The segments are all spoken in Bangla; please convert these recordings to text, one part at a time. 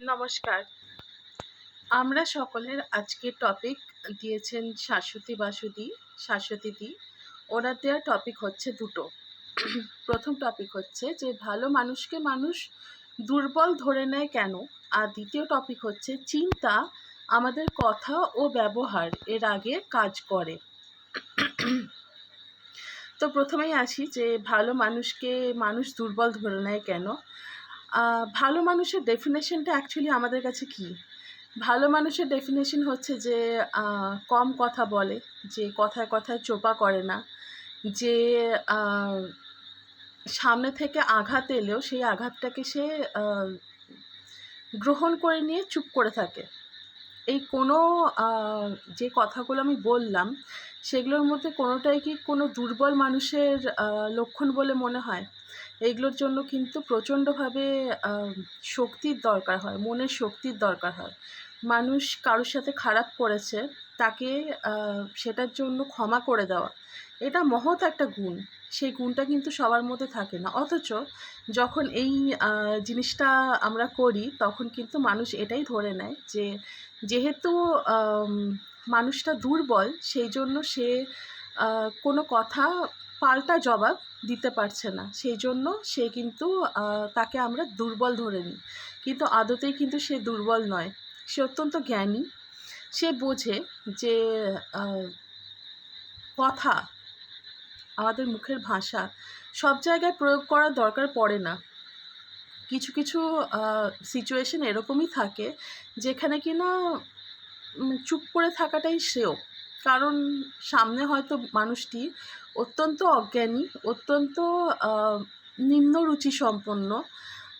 নমস্কার। আমরা সকলের আজকের টপিক দিয়েছেন শাশ্বতী বাসুদি শাশ্বতীদি ওনার দেওয়ার টপিক হচ্ছে দুটো। প্রথম টপিক হচ্ছে যে, ভালো মানুষকে মানুষ দুর্বল ধরে নেয় কেন? আর দ্বিতীয় টপিক হচ্ছে, চিন্তা আমাদের কথা ও ব্যবহার এর আগে কাজ করে। তো প্রথমেই আসি যে, ভালো মানুষকে মানুষ দুর্বল ধরে নেয় কেন? ভালো মানুষের ডেফিনেশনটা অ্যাকচুয়ালি আমাদের কাছে কি? ভালো মানুষের ডেফিনেশন হচ্ছে যে কম কথা বলে, যে কথায় কথায় চোপা করে না, যে সামনে থেকে আঘাত এলেও সেই আঘাতটাকে সে গ্রহণ করে নিয়ে চুপ করে থাকে। এই কোনো যে কথাগুলো আমি বললাম, সেগুলোর মধ্যে কোনোটাই কি কোনো দুর্বল মানুষের লক্ষণ বলে মনে হয়? এইগুলোর জন্য কিন্তু প্রচণ্ডভাবে শক্তির দরকার হয়, মনের শক্তির দরকার হয়। মানুষ কারোর সাথে খারাপ করেছে, তাকে সেটার জন্য ক্ষমা করে দেওয়া, এটা মহৎ একটা গুণ। সেই গুণটা কিন্তু সবার মধ্যে থাকে না। অথচ যখন এই জিনিসটা আমরা করি, তখন কিন্তু মানুষ এটাই ধরে নেয় যে, যেহেতু মানুষটা দুর্বল, সেই জন্য সে কোনো কথা পাল্টা জবাব দিতে পারছে না। সেই জন্য সে কিন্তু তাকে আমরা দুর্বল ধরে নিই। কিন্তু আদতেই কিন্তু সে দুর্বল নয়। সে অত্যন্ত জ্ঞানী। সে বোঝে যে কথা আমাদের মুখের ভাষা সব জায়গায় প্রয়োগ করার দরকার পড়ে না। কিছু কিছু সিচুয়েশন এরকমই থাকে যেখানে কি না চুপ করে থাকাটাই শ্রেয় কারণ সামনে হয়তো মানুষটি অত্যন্ত অজ্ঞানী, অত্যন্ত নিম্ন রুচি সম্পন্ন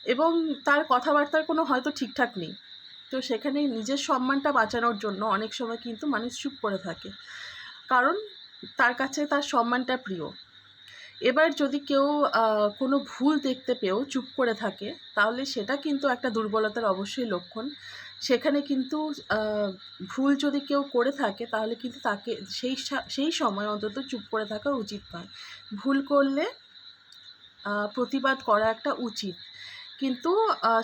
এবং তার কথাবার্তার কোনো হয়তো ঠিকঠাক নেই। তো সেখানে নিজের সম্মানটা বাঁচানোর জন্য অনেক সময় কিন্তু মানুষ চুপ করে থাকে। কারণ তার কাছে তার সম্মানটা প্রিয়। এবার যদি কেউ কোনো ভুল দেখতে পেয়েও চুপ করে থাকে, তাহলে সেটা কিন্তু একটা দুর্বলতার অবশ্যই লক্ষণ। সেখানে কিন্তু ভুল যদি কেউ করে থাকে, তাহলে কিন্তু তাকে সেই সেই সময় অন্তত চুপ করে থাকা উচিত নয়। ভুল করলে প্রতিবাদ করা একটা উচিত। কিন্তু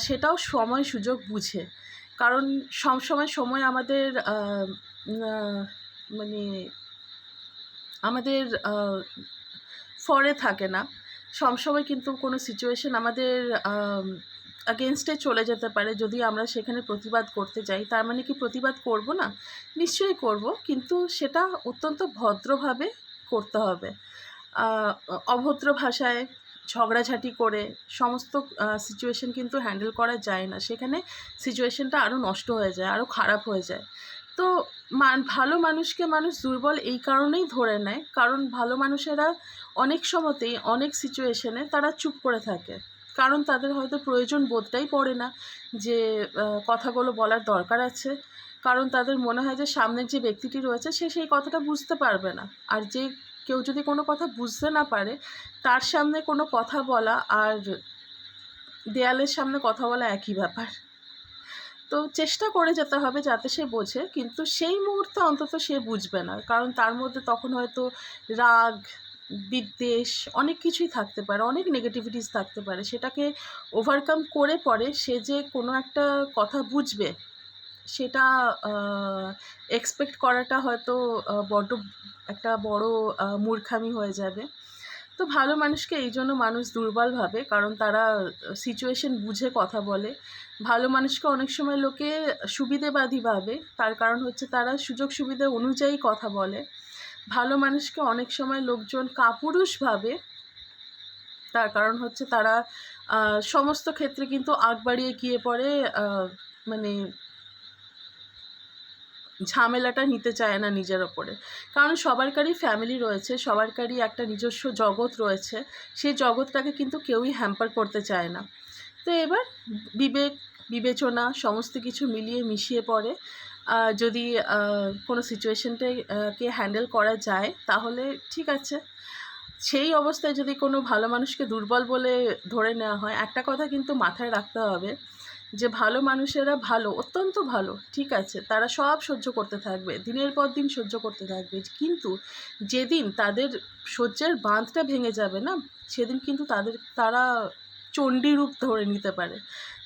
সেটাও সময় সুযোগ বুঝে। কারণ, সব সময় আমাদের মানে আমাদের ফরে থাকে না। সবসময় কিন্তু কোনো সিচুয়েশন আমাদের আগেনস্টে চলে যেতে পারে যদি আমরা সেখানে প্রতিবাদ করতে যাই। তার মানে কি প্রতিবাদ করব না? নিশ্চয়ই করব, কিন্তু সেটা অত্যন্ত ভদ্রভাবে করতে হবে। অভদ্র ভাষায় ঝগড়াঝাটি করে সমস্ত সিচুয়েশন কিন্তু হ্যান্ডেল করা যায় না। সেখানে সিচুয়েশনটা আরও নষ্ট হয়ে যায় আরও খারাপ হয়ে যায়। তো ভালো মানুষকে মানুষ দুর্বল এই কারণেই ধরে নেয়। কারণ ভালো মানুষেরা অনেক সময়তেই, অনেক সিচুয়েশনে তারা চুপ করে থাকে। কারণ তাদের হয়তো প্রয়োজন বোধটাই পড়ে না যে কথাগুলো বলার দরকার আছে। কারণ তাদের মনে হয় যে, সামনের যে ব্যক্তিটি রয়েছে, সে সেই কথাটা বুঝতে পারবে না। আর যে কেউ যদি কোনো কথা বুঝতে না পারে, তার সামনে কোনো কথা বলা আর দেয়ালের সামনে কথা বলা একই ব্যাপার। তো চেষ্টা করে যেতে হবে যাতে সে বোঝে, কিন্তু সেই মুহূর্তে অন্তত সে বুঝবে না। কারণ তার মধ্যে তখন হয়তো রাগ বিদ্বেষ, অনেক কিছুই থাকতে পারে, অনেক নেগেটিভিটিস থাকতে পারে, সেটাকে ওভারকাম করে পরে সে যে কোনো একটা কথা বুঝবে, সেটা এক্সপেক্ট করাটা হয়তো বড্ড একটা বড় মূর্খামি হয়ে যাবে। তো ভালো মানুষকে এই জন্য মানুষ দুর্বল ভাবে, কারণ তারা সিচুয়েশন বুঝে কথা বলে। ভালো মানুষকে অনেক সময় লোকে সুবিধেবাদী ভাবে, তার কারণ হচ্ছে তারা সুযোগ সুবিধা অনুযায়ী কথা বলে। ভালো মানুষকে অনেক সময় লোকজন কাপুরুষ ভাবে তার কারণ হচ্ছে তারা সমস্ত ক্ষেত্রে কিন্তু আগ বাড়িয়ে গিয়ে পড়ে মানে ঝামেলাটা নিতে চায় না নিজের ওপরে। কারণ সবারকারই ফ্যামিলি রয়েছে, সবারকারই একটা নিজস্ব জগৎ রয়েছে, সেই জগৎটাকে কিন্তু কেউই হ্যাম্পার করতে চায় না। তো এবার বিবেক, বিবেচনা, সমস্ত কিছু মিলিয়ে মিশিয়ে পড়ে যদি কোনো সিচুয়েশনটাকে হ্যান্ডেল করা যায়, তাহলে ঠিক আছে। সেই অবস্থায় যদি কোনো ভালো মানুষকে দুর্বল বলে ধরে নেওয়া হয়, একটা কথা কিন্তু মাথায় রাখতে হবে যে, ভালো মানুষেরা ভালো, অত্যন্ত ভালো, ঠিক আছে, তারা সব সহ্য করতে থাকবে, দিনের পর দিন সহ্য করতে থাকবে, কিন্তু যেদিন তাদের সহ্যের বাঁধটা ভেঙে যাবে না, সেদিন কিন্তু তাদের, তারা চণ্ডী রূপ ধরে নিতে পারে।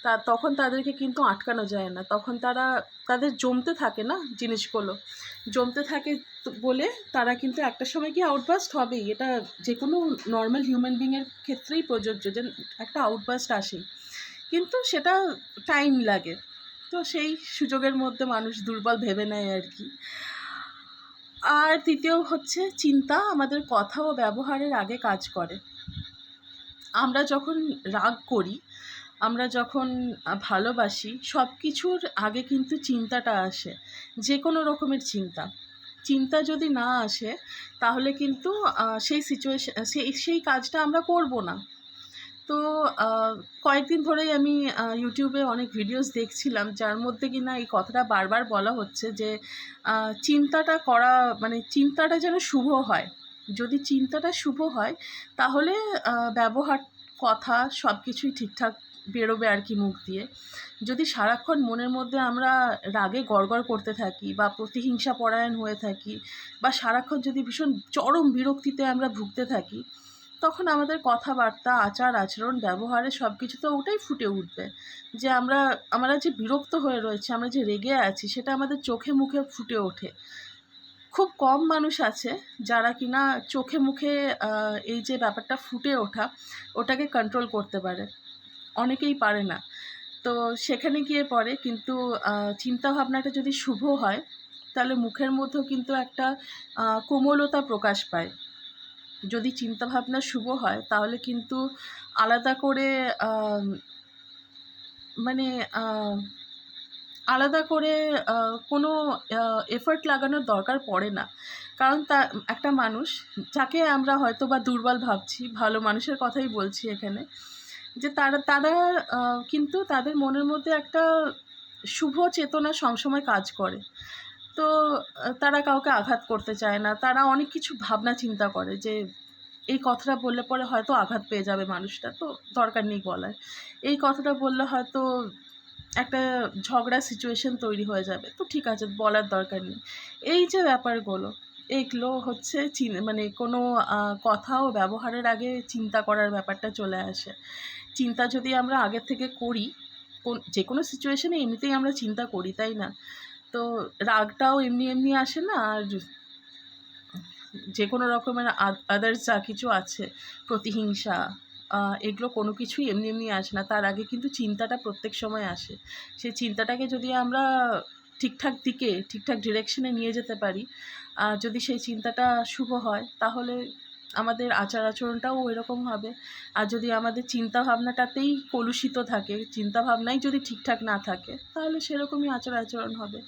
তা তখন তাদেরকে কিন্তু আটকানো যায় না। তখন তারা, তাদের জমতে থাকে না জিনিসগুলো। জমতে থাকে বলে তারা কিন্তু একটা সময় গিয়ে আউটবাস্ট হবেই। এটা যে কোনো নর্মাল হিউম্যান বিংয়ের ক্ষেত্রেই প্রযোজ্য যে একটা আউটবাস্ট আসেই। কিন্তু সেটা টাইম লাগে। তো সেই সুযোগের মধ্যে মানুষ দুর্বল ভেবে নেয় আর কি। আর তৃতীয় হচ্ছে চিন্তা, আমাদের কথা ও ব্যবহারের আগে কাজ করে। আমরা যখন রাগ করি আমরা যখন ভালোবাসি সব কিছুর আগে কিন্তু চিন্তাটা আসে যে কোনো রকমের চিন্তা। চিন্তা যদি না আসে, তাহলে কিন্তু সেই সিচুয়েশন সেই সেই কাজটা আমরা করব না। তো কয়েকদিন ধরেই আমি ইউটিউবে অনেক ভিডিওস দেখছিলাম, যার মধ্যে কিনা এই কথাটা বারবার বলা হচ্ছে যে চিন্তাটা করা মানে চিন্তাটা যেন শুভ হয়। যদি চিন্তাটা শুভ হয়, তাহলে ব্যবহার, কথা সব কিছুই ঠিকঠাক বেরোবে আর কি মুখ দিয়ে। যদি সারাক্ষণ মনের মধ্যে আমরা রাগে গড়গড় করতে থাকি বা প্রতিহিংসা পরায়ণ হয়ে থাকি বা সারাক্ষণ যদি ভীষণ চরম বিরক্তিতে আমরা ভুগতে থাকি, তখন আমাদের কথাবার্তা, আচার, আচরণ, ব্যবহারে সব কিছু তো ওটাই ফুটে উঠবে। যে আমরা আমরা যে বিরক্ত হয়ে রয়েছে, আমরা যে রেগে আছি, সেটা আমাদের চোখে মুখে ফুটে ওঠে। খুব কম মানুষ আছে যারা কিনা চোখে মুখে এই যে ব্যাপারটা ফুটে ওঠা, ওটাকে কন্ট্রোল করতে পারে। অনেকেই পারে না। তো সেখানে গিয়ে পড়ে কিন্তু আহ, চিন্তাভাবনাটা যদি শুভ হয় তাহলে মুখের মধ্যেও কিন্তু একটা কোমলতা প্রকাশ পায়। যদি চিন্তাভাবনা শুভ হয় তাহলে কিন্তু আলাদা করে মানে আলাদা করে কোনো এফর্ট লাগানোর দরকার পড়ে না। কারণ তা একটা মানুষ যাকে আমরা হয়তো বা দুর্বল ভাবছি ভালো মানুষের কথাই বলছি এখানে যে তারা তারা কিন্তু তাদের মনের মধ্যে একটা শুভ চেতনা সবসময় কাজ করে। তো তারা কাউকে আঘাত করতে চায় না। তারা অনেক কিছু ভাবনা চিন্তা করে যে এই কথাটা বললে পরে হয়তো আঘাত পেয়ে যাবে মানুষটা তো দরকার নেই বলার। এই কথাটা বললে হয়তো একটা ঝগড়া সিচুয়েশন তৈরি হয়ে যাবে। তো ঠিক আছে বলার দরকার নেই। এই যে ব্যাপারগুলো এইগুলো হচ্ছে মানে কোনো আহ, কথা ও ব্যবহারের আগে চিন্তা করার ব্যাপারটা চলে আসে। চিন্তা যদি আমরা আগের থেকে করি, কোন, যে কোনো সিচুয়েশানে এমনিতেই আমরা চিন্তা করি, তাই না? তো রাগটাও এমনি এমনি আসে না, আর যে কোনো রকমের আদার্স যা কিছু আছে, প্রতিহিংসা এগুলো কোনো কিছুই এমনি এমনি আসে না। তার আগে কিন্তু চিন্তাটা প্রত্যেক সময় আসে। সেই চিন্তাটাকে যদি আমরা ঠিকঠাক দিকে, ঠিকঠাক ডিরেকশনে নিয়ে যেতে পারি, আর যদি সেই চিন্তাটা শুভ হয়, তাহলে আমাদের আচার আচরণটাও এরকম হবে। আর যদি আমাদের চিন্তা ভাবনাটাতেই কলুষিত থাকে চিন্তা ভাবনাই যদি ঠিকঠাক না থাকে, তাহলে সেরকমই আচার আচরণ হবে।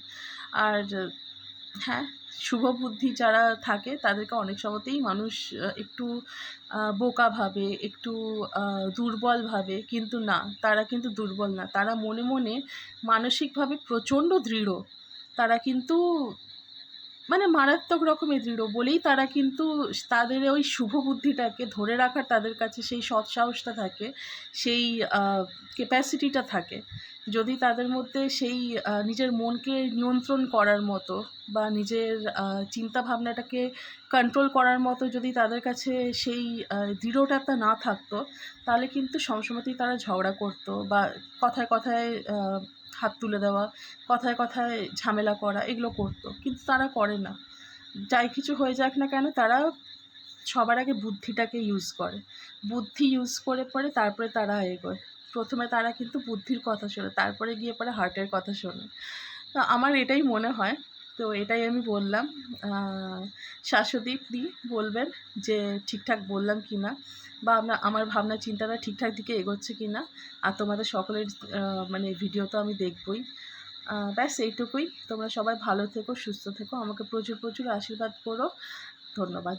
আর হ্যাঁ শুভ বুদ্ধি যারা থাকে, তাদেরকে অনেক সময়তেই মানুষ একটু বোকা ভাবে, একটু দুর্বল ভাবে, কিন্তু না, তারা কিন্তু দুর্বল না। তারা মনে মনে মানসিকভাবে প্রচণ্ড দৃঢ়। তারা কিন্তু মানে মারাত্মক রকমের দৃঢ়। বলেই তারা কিন্তু তাদের ওই শুভ বুদ্ধিটাকে ধরে রাখার তাদের কাছে সেই সৎসাহসটা থাকে, সেই ক্যাপাসিটিটা থাকে। যদি তাদের মধ্যে সেই নিজের মনকে নিয়ন্ত্রণ করার মতো বা নিজের চিন্তা ভাবনাটাকে কন্ট্রোল করার মতো যদি তাদের কাছে সেই দৃঢ়তা না থাকতো, তাহলে কিন্তু সবসময়তেই তারা ঝগড়া করতো বা কথায় কথায় হাত তুলে দেওয়া, কথায় কথায় ঝামেলা করা, এগুলো করতো। কিন্তু তারা করে না। যাই কিছু হয়ে যাক না কেন, তারা সবার আগে বুদ্ধিটাকে ইউজ করে। বুদ্ধি ইউজ করে পরে তারপরে তারা এগোয়। প্রথমে তারা কিন্তু বুদ্ধির কথা শোনে, তারপরে গিয়ে পরে হার্টের কথা শোনে। তো আমার এটাই মনে হয়। তো এটাই আমি বললাম। শাশ্বদীপ দি বলবেন যে ঠিকঠাক বললাম কি না বা আমরা, আমার ভাবনা, চিন্তাটা ঠিকঠাক দিকে এগোচ্ছে কি না? আর তোমাদের সকলের মানে ভিডিও তো আমি দেখবই। ব্যাস এইটুকুই। তোমরা সবাই ভালো থেকো, সুস্থ থেকো। আমাকে প্রচুর প্রচুর আশীর্বাদ করো। ধন্যবাদ।